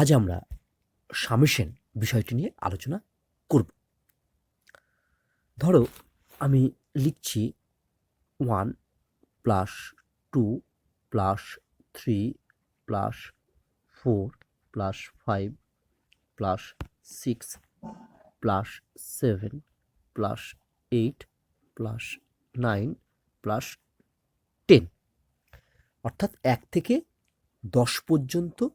আজ আমরা সামেশন বিষয়টি নিয়ে আলোচনা করব। ধরো, আমি লিখছি one plus two plus three plus four plus five plus six plus seven plus eight plus nine plus ten. অর্থাৎ এক থেকে দশ পর্যন্ত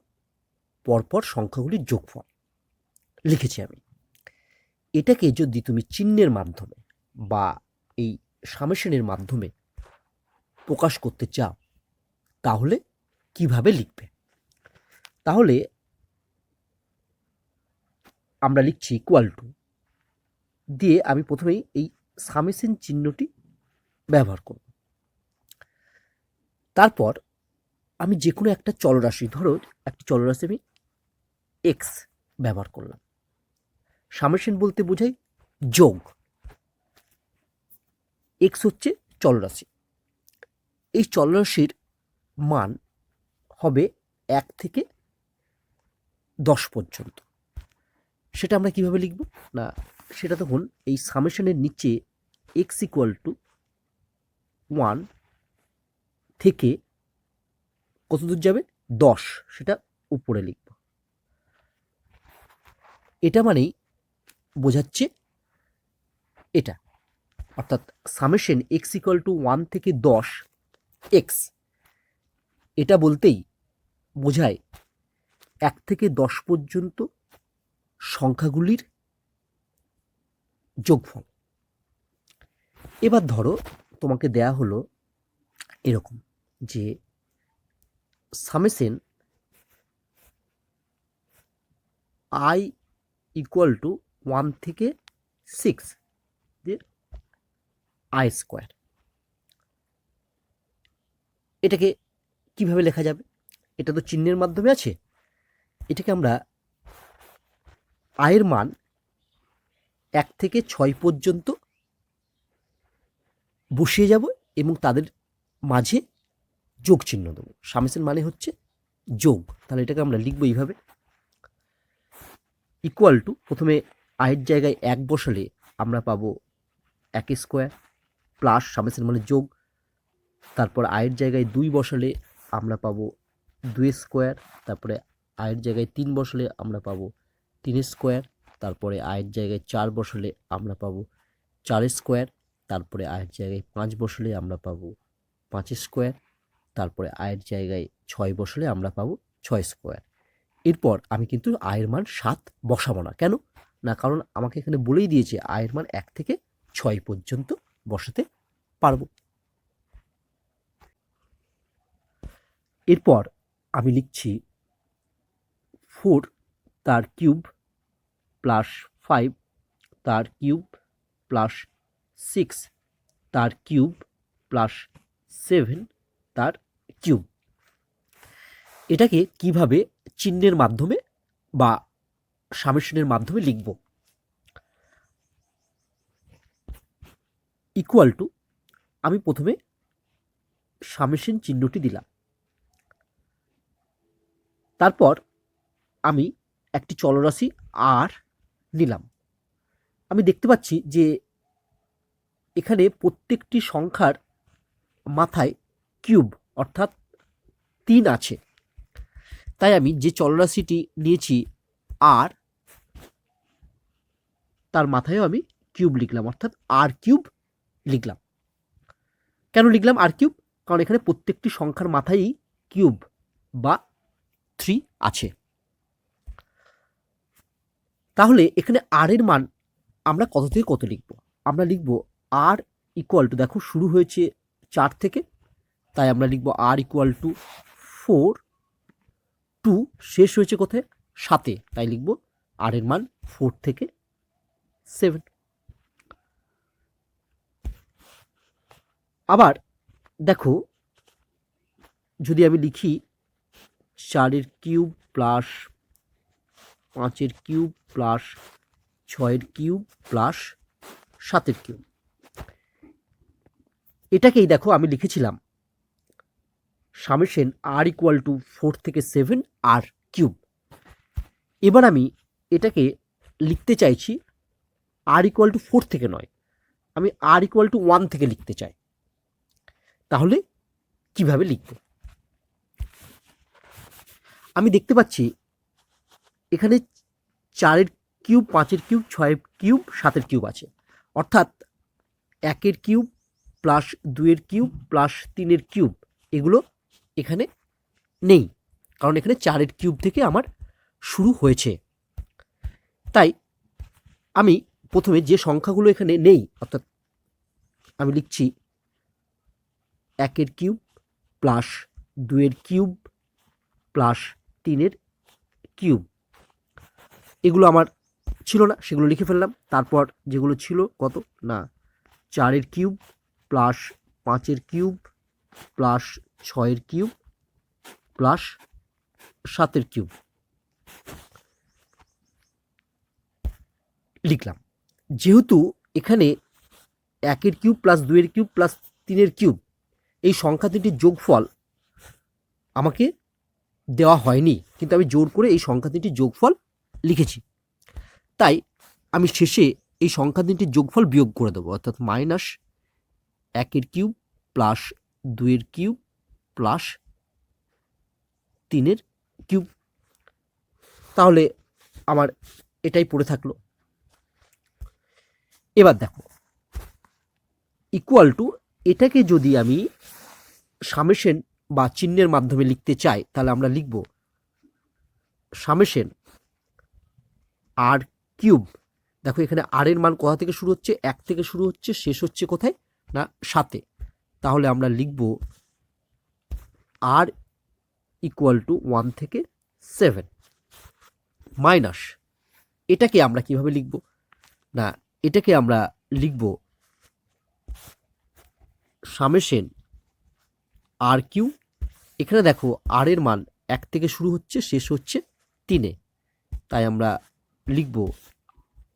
পরপর সংখ্যাগুলির যোগফল। লিখেছি আমি। এটাকে যদি তুমি চিহ্নের মাধ্যমে বা এই সামেশনের মাধ্যমে প্রকাশ করতে চাও, তাহলে কীভাবে লিখবে? তাহলে আমরা লিখছি ইকুয়াল টু দিয়ে আমি প্রথমেই এই সামেশন চিহ্নটি ব্যবহার করব। তারপর আমি যে কোনো একটা চলরাশি, ধরো একটা চলরাশি আমি এক্স ব্যবহার করলাম। সামেশন বলতে বোঝাই যোগ। এক্স হচ্ছে চলরাশি। এই চলরাশির মান হবে এক থেকে দশ পর্যন্ত। সেটা আমরা কীভাবে লিখব? না, সেটা তখন এই সামেশনের নিচে এক্স ইকুয়াল টু ওয়ান থেকে কত দূর যাবে? দশ, সেটা উপরে লিখব। এটা মানেই বোঝাচ্ছে এটা। অর্থাৎ summation x equal to one থেকে দশ এক্স এটা বলতেই বোঝায় এক থেকে দশ পর্যন্ত সংখ্যাগুলির যোগফল। এবার ধরো তোমাকে দেয়া হলো এরকম যে summation i equal to one থেকে সিক্স দিয়ে আই স্কোয়ার এটাকে কীভাবে লেখা যাবে? এটা তো চিহ্নের মাধ্যমে আছে। এটাকে আমরা আয়ের মান এক থেকে ছয় পর্যন্ত বসিয়ে যাব এবং তাদের মাঝে যোগ চিহ্ন দেবো সামেশন মানে হচ্ছে যোগ। তাহলে এটাকে আমরা লিখব এইভাবে। ইকুয়াল টু প্রথমে আয়ের জায়গায় এক বসালে আমরা পাবো এক স্কোয়ার প্লাস সামেশন মানে যোগ। তারপর আয়ের জায়গায় দুই বসালে আমরা পাবো দুই স্কোয়ার তারপরে আয়ের জায়গায় তিন বসালে আমরা পাবো তিন স্কোয়ার তারপরে আয়ের জায়গায় চার বসালে আমরা পাবো চার স্কোয়ার তারপরে আয়ের জায়গায় পাঁচ বসালে আমরা পাবো পাঁচ স্কোয়ার তারপরে আয়ের জায়গায় ছয় বসালে আমরা পাবো ছয় স্কোয়ার এরপর আমি কিন্তু আয়ের মান সাত বসাবো না। কেন? না, কারণ আমাকে এখানে বলেই দিয়েছে আয়ের মান এক থেকে ছয় পর্যন্ত বসাতে পারব। এরপর আমি লিখছি ফোর তার কিউব প্লাস ফাইভ তার কিউব প্লাস সিক্স তার কিউব প্লাস সেভেন তার কিউব। এটাকে কীভাবে চিহ্নের মাধ্যমে বা সামেশনের মাধ্যমে লিখব। ইকুয়াল টু আমি প্রথমে সামেশন চিহ্নটি দিলাম। তারপর আমি একটি চলরাশি আর নিলাম। আমি দেখতে পাচ্ছি যে এখানে প্রত্যেকটি সংখ্যার মাথায় কিউব অর্থাৎ তিন আছে। তাই আমি যে চলরাশিটি নিয়েছি আর, তার মাথায়ও আমি কিউব লিখলাম, অর্থাৎ আর কিউব লিখলাম। কেন লিখলাম আর কিউব? কারণ এখানে প্রত্যেকটি সংখ্যার মাথায়ই কিউব বা থ্রি আছে। তাহলে এখানে আর এর মান আমরা কত থেকে কত লিখব? আমরা লিখব আর ইকুয়াল টু দেখো শুরু হয়েছে চার থেকে, তাই আমরা লিখব r equal to four to শেষ হয়েছে কোথায়? সাতে। তাই লিখব আর এর মান ফোর থেকে সেভেন আবার দেখো, যদি আমি লিখি চারের কিউব প্লাস পাঁচের কিউব প্লাস ছয়ের কিউব প্লাস সাতের কিউব। এটাকেই দেখো আমি লিখেছিলাম summation r equal to four থেকে সেভেন আর কিউব এবার আমি এটাকে লিখতে চাইছি আর ইকুয়াল টু ফোর থেকে নয়। আমি আর ইকুয়াল টু ওয়ান থেকে লিখতে চাই। তাহলে কীভাবে লিখব? আমি দেখতে পাচ্ছি এখানে চারের কিউব পাঁচের কিউব ছয়ের কিউব সাতের কিউব আছে। অর্থাৎ একের কিউব প্লাস দুইয়ের কিউব প্লাস তিনের কিউব এগুলো এখানে নেই। কারণ এখানে চারের কিউব থেকে আমার শুরু হয়েছে। তাই আমি প্রথমে যে সংখ্যাগুলো এখানে নেই, অর্থাৎ আমি লিখছি একের কিউব প্লাস দুয়ের কিউব প্লাস তিনের কিউব। এগুলো আমার ছিল না, সেগুলো লিখে ফেললাম। তারপর যেগুলো ছিল কত? না, চারের কিউব প্লাস পাঁচের কিউব প্লাস ছয়ের কিউব প্লাস সাতের কিউব। লিখলাম। যেহেতু এখানে একের কিউব প্লাস দুইয়ের কিউব প্লাস তিনের কিউব, এই সংখ্যা তিনটির যোগফল আমাকে দেওয়া হয়নি, কিন্তু আমি জোর করে এই সংখ্যা তিনটির যোগফল লিখেছি। তাই আমি শেষে এই সংখ্যা তিনটির যোগফল বিয়োগ করে দেবো, অর্থাৎ মাইনাস একের কিউব প্লাস দুইয়ের কিউব প্লাস তিনের কিউব। তাহলে আমার এটাই পড়ে থাকল। এবার দেখো ইকুয়াল টু এটাকে যদি আমি সামেশন বা চিহ্নের মাধ্যমে লিখতে চাই, তাহলে আমরা লিখব সামেশন আর কিউব। দেখো এখানে আর এর মান কোথা থেকে শুরু হচ্ছে? এক থেকে শুরু হচ্ছে, শেষ হচ্ছে কোথায়? না, সাতে। তাহলে আমরা লিখব আর ইকুয়াল টু ওয়ান থেকে সেভেন মাইনাস এটাকে আমরা কীভাবে লিখব? না, এটাকে আমরা লিখব সামেশন আর কিউ এখানে দেখো আর এর মান এক থেকে শুরু হচ্ছে, শেষ হচ্ছে তিনে। তাই আমরা লিখব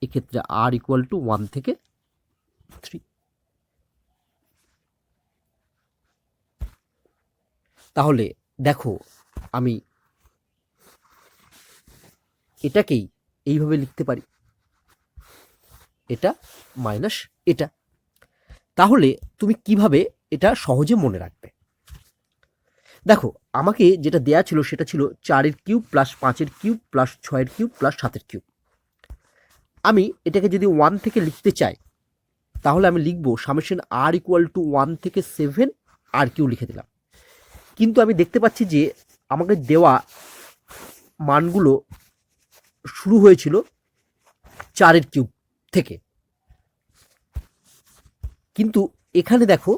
এক্ষেত্রে আর ইকুয়াল টু ওয়ান থেকে থ্রি তাহলে দেখো, আমি এটাকেই এইভাবে লিখতে পারি। এটা মাইনাস এটা। তাহলে তুমি কীভাবে এটা সহজে মনে রাখবে? দেখো, আমাকে যেটা দেয়া ছিল সেটা ছিল চারের কিউব প্লাস পাঁচের কিউব প্লাস ছয়ের কিউব প্লাস সাতের কিউব। আমি এটাকে যদি ওয়ান থেকে লিখতে চাই, তাহলে আমি লিখব summation r equal to one থেকে সেভেন আর কিউ লিখে দিলাম। কিন্তু আমি দেখতে পাচ্ছি যে আমাকে দেওয়া মানগুলো শুরু হয়েছিল চারের কিউব থেকে। কিন্তু এখানে দেখো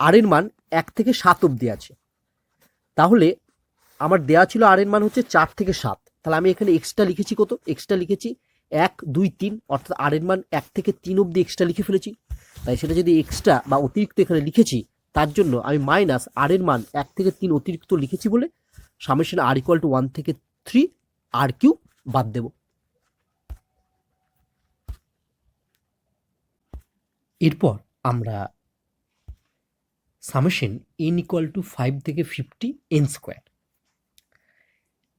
আর এর মান এক থেকে সাত অবধি আছে। তাহলে আমার দেয়া ছিল আর এর মান হচ্ছে চার থেকে সাত। তাহলে আমি এখানে এক্সট্রা লিখেছি কত? এক্সট্রা লিখেছি এক, দুই, তিন, অর্থাৎ আর এর মান এক থেকে তিন অবধি এক্সট্রা লিখে ফেলেছি। তাই সেটা যদি এক্সট্রা বা অতিরিক্ত এখানে লিখেছি তার জন্য আমি মাইনাস আর এর মান এক থেকে তিন অতিরিক্ত লিখেছি বলে summation r equal to one থেকে থ্রি আর কিউ বাদ দেব। এরপর আমরা summation n equal to five থেকে ফিফটি এন স্কোয়ার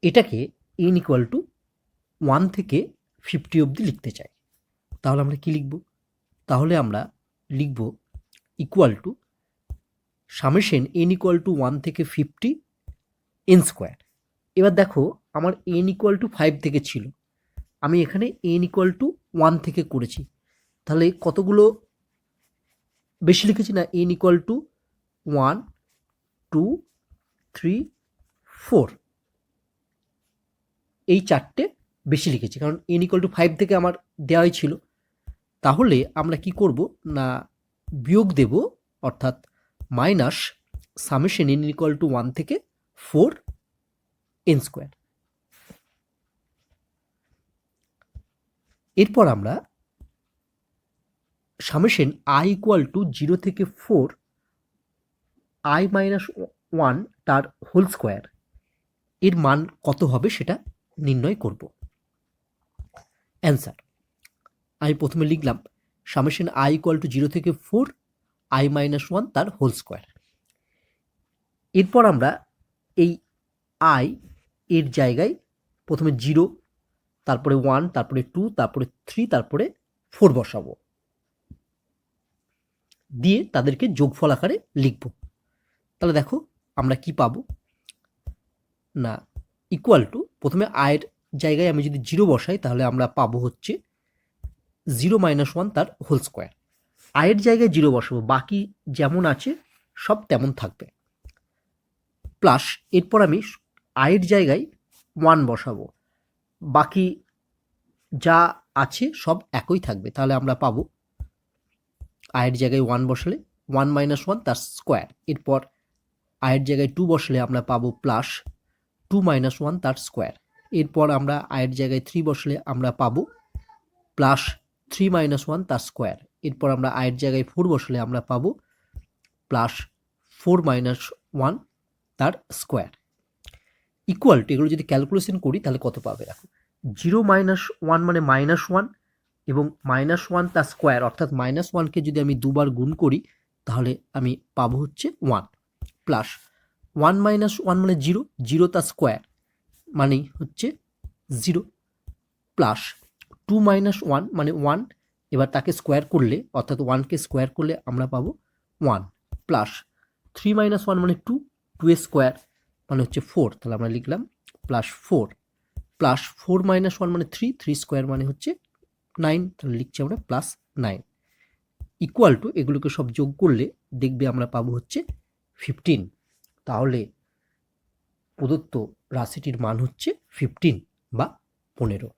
এটাকে এন ইকুয়াল টু ওয়ান থেকে ফিফটি অবধি লিখতে চাই। তাহলে আমরা কি লিখব? তাহলে আমরা লিখব equal to summation n equal to one থেকে ফিফটি এন স্কোয়ার এবার দেখো, আমার এন ইকুয়াল টু ফাইভ থেকে ছিল। আমি এখানে এন ইকুয়াল টু ওয়ান থেকে করেছি। তাহলে কতগুলো? বেশি লিখেছি না n equal to one two three four এই চারটে বেশি লিখেছি, কারণ এন ইকুয়াল টু ফাইভ থেকে আমার দেওয়াই ছিল। তাহলে আমরা কি করব? না, বিয়োগ দেব, অর্থাৎ minus summation n equal to one থেকে ফোর এন স্কোয়ার। এরপর আমরা summation i equal to zero থেকে ফোর আই মাইনাস ওয়ান তার হোল স্কোয়ার, এর মান কত হবে সেটা নির্ণয় করব। অ্যান্সার, আমি প্রথমে লিখলাম summation i equal to zero থেকে ফোর আই মাইনাস ওয়ান তার হোল স্কোয়ার এরপর আমরা এই আই এর জায়গায় প্রথমে জিরো তারপরে ওয়ান তারপরে টু তারপরে থ্রি তারপরে ফোর বসাবো। দিয়ে তাদেরকে যোগফল আকারে লিখব। তাহলে দেখো আমরা কি পাবো? না ইকুয়াল টু প্রথমে আয়ের জায়গায় আমি যদি জিরো বসাই তাহলে আমরা পাবো হচ্ছে জিরো মাইনাস ওয়ান তার হোল স্কোয়ার আয়ের জায়গায় জিরো বসাবো, বাকি যেমন আছে সব তেমন থাকবে। প্লাস এরপর আমি আয়ের জায়গায় ওয়ান বসাবো। বাকি যা আছে সব একই থাকবে, তাহলে আমরা পাবো আয়ের জায়গায় ওয়ান বসালে ওয়ান মাইনাস ওয়ান তার স্কোয়ার এরপর আয়ের জায়গায় টু বসলে আমরা পাবো প্লাস টু মাইনাস ওয়ান তার স্কোয়ার এরপর আমরা আয়ের জায়গায় থ্রি বসলে আমরা পাবো প্লাস থ্রি মাইনাস ওয়ান তার স্কোয়ার এরপর আমরা আয়ের জায়গায় ফোর বসলে আমরা পাবো প্লাস ফোর মাইনাস ওয়ান তার স্কোয়ার ইকুয়াল টু এগুলো যদি ক্যালকুলেশন করি তাহলে কত পাবে? দেখো জিরো মাইনাস ওয়ান মানে মাইনাস ওয়ান এবং মাইনাস ওয়ান তার স্কোয়ার অর্থাৎ মাইনাস ওয়ানকে যদি আমি দুবার গুণ করি তাহলে আমি পাবো হচ্ছে one plus one minus one মানে জিরো জিরো তার স্কোয়ার মানে হচ্ছে zero plus two minus one মানে ওয়ান এবার তাকে স্কোয়ার করলে, অর্থাৎ ওয়ানকে স্কোয়ার করলে আমরা পাবো one plus three minus one মানে টু টু এ স্কোয়ার মানে হচ্ছে ফোর তাহলে আমরা লিখলাম plus four plus four minus one মানে থ্রি থ্রি স্কোয়ার মানে হচ্ছে নাইন তাহলে লিখছি আমরা প্লাস নাইন ইকুয়াল টু এগুলোকে সব যোগ করলে দেখবে আমরা পাবো হচ্ছে ফিফটিন তাহলে প্রদত্ত রাশিটির মান হচ্ছে ফিফটিন বা পনেরো।